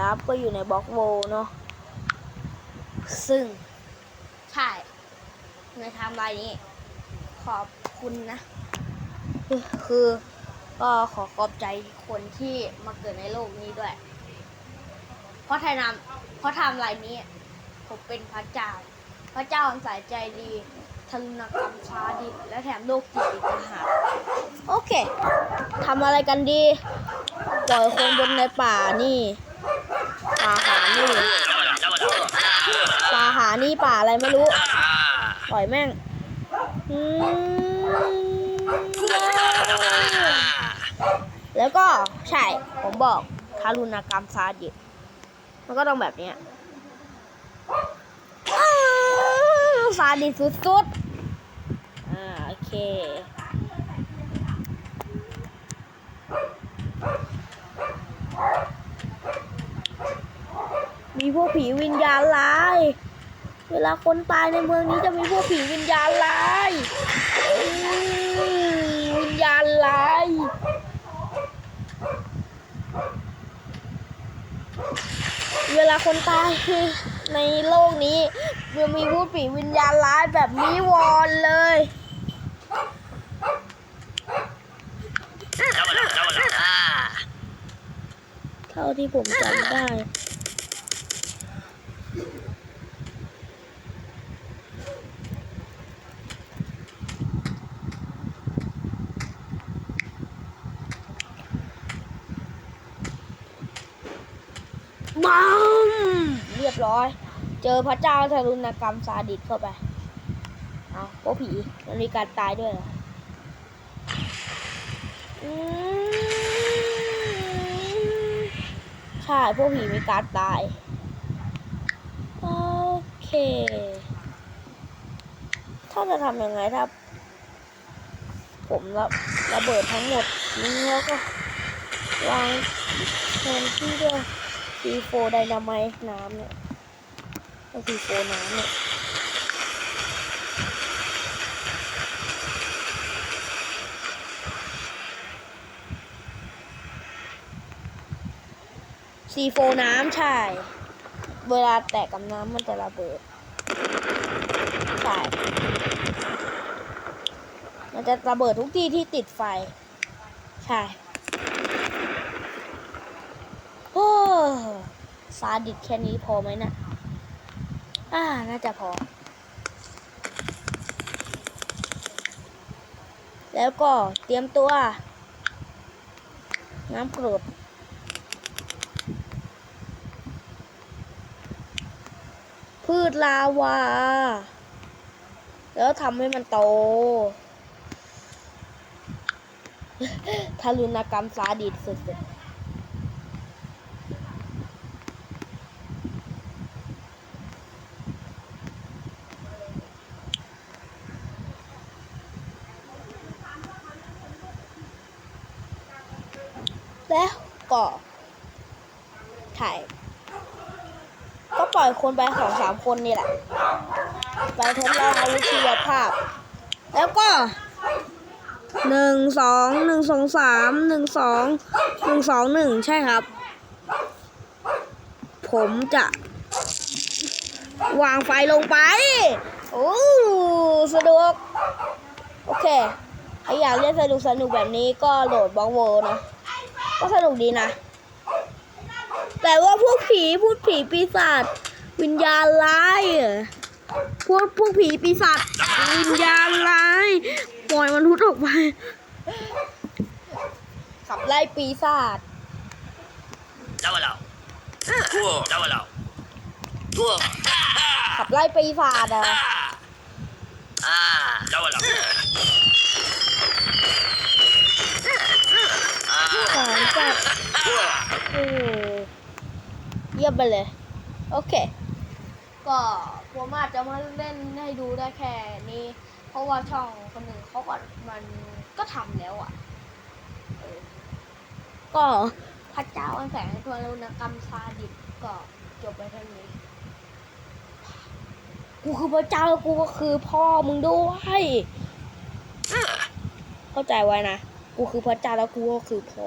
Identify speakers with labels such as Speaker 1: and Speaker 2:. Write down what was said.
Speaker 1: ครับก็อยู่ในบล็อกโวเนาะซึ่ง ใช่ ในไทม์ไลน์นี้ ขอบคุณนะ คือก็ขอขอบใจคนที่มาเกิดในโลกนี้ด้วย เพราะไทยนำเพราะไทม์ไลน์นี้ ผมเป็นพระเจ้า พระเจ้าอันสายใจดีทารุณกรรมช้าดิบและแถมโลกจิตอีกต่างหากโอเคทำอะไรกันดี ปล่อยคนบนในป่านี่ ป่าหานี่ป่าหานี่ป่าอะไรไม่รู้ ปล่อยแม่งแล้วก็ใช่ ผมบอกทารุณกรรมซาดิสมันก็ต้องแบบเนี้ยซาดิสสุดๆ อ่า โอเค พวกผีวิญญาณร้าย เวลาคนตายในเมืองนี้จะมีพวกผีวิญญาณร้ายอืมวิญญาณร้ายเวลาคนตายในโลกนี้จะมีพูดผีวิญญาณร้ายแบบนี้วอนเลยเท่าที่ผมจำได้ บัมเรียบร้อย เจอพระเจ้าทารุณกรรมซาดิสเข้าไป เอาพวกผี มันมีการตายด้วยเหรอใช่พวกผีมีการตาย โอเค ถ้าจะทำยังไงถ้า ผมระระเบิดทั้งหมดนี้แล้วก็วางแทนที่ด้ว ย C4 ไดนาไมต์น้ำเนี่ยก็ C4 น้ำเนี่ย C4 น้ำใช่ เวลาแตกกับน้ำมันจะระเบิด ใช่ มันจะระเบิดทุกที่ที่ติดไฟ ใช่ โอ้ ซาดิสแค่นี้พอไหมนะ อ่า น่าจะพอ แล้วก็เตรียมตัว น้ำกรดพืชลาวา แล้วทำให้มันโตทารุณกรรมซาดิสสุดๆ แล้วก็ถ่าย ก็ปล่อยคนไปสองสามคนนี่แหละ ไปทดลองอาวุธชีวภาพ แล้วก็หนึ่งสองหนึ่งสองสามหนึ่งสองหนึ่งสองหนึ่งใช่ครับ ผมจะวางไฟลงไป โอ้สะดวก โอเคใครอยากเล่นสนุกสนุกแบบนี้ก็โหลดบล็อกโวนะ ก็สนุกดีนะ แต่ว่าพวกผีพูดผีปีศาจวิญญาณร้ายอะพวกพวกผีปีศาจวิญญาณร้ายปล่อยมันทุดออกไปขับไล่ปีศาจ
Speaker 2: Dámalo. Dámalo.
Speaker 1: ขับไล่ปีศาจอะ
Speaker 2: Ah. Dámalo.
Speaker 1: สาร จัดโอ้เยี่ยมไปเลย โอเค ก็ผมอาจจะมาเล่นให้ดูได้แค่นี้ เพราะว่าช่องคนหนึ่งเขาก็มันก็ทำแล้วอะ ก็พระเจ้าอันแสงทวารุณกรรมซาดิสก็จบไปเท่านี้ กูคือพระเจ้าแล้วกูก็คือพ่อมึงด้วยเข้าใจไว้นะ กูคือพระเจ้าแล้วกูก็คือพ่อ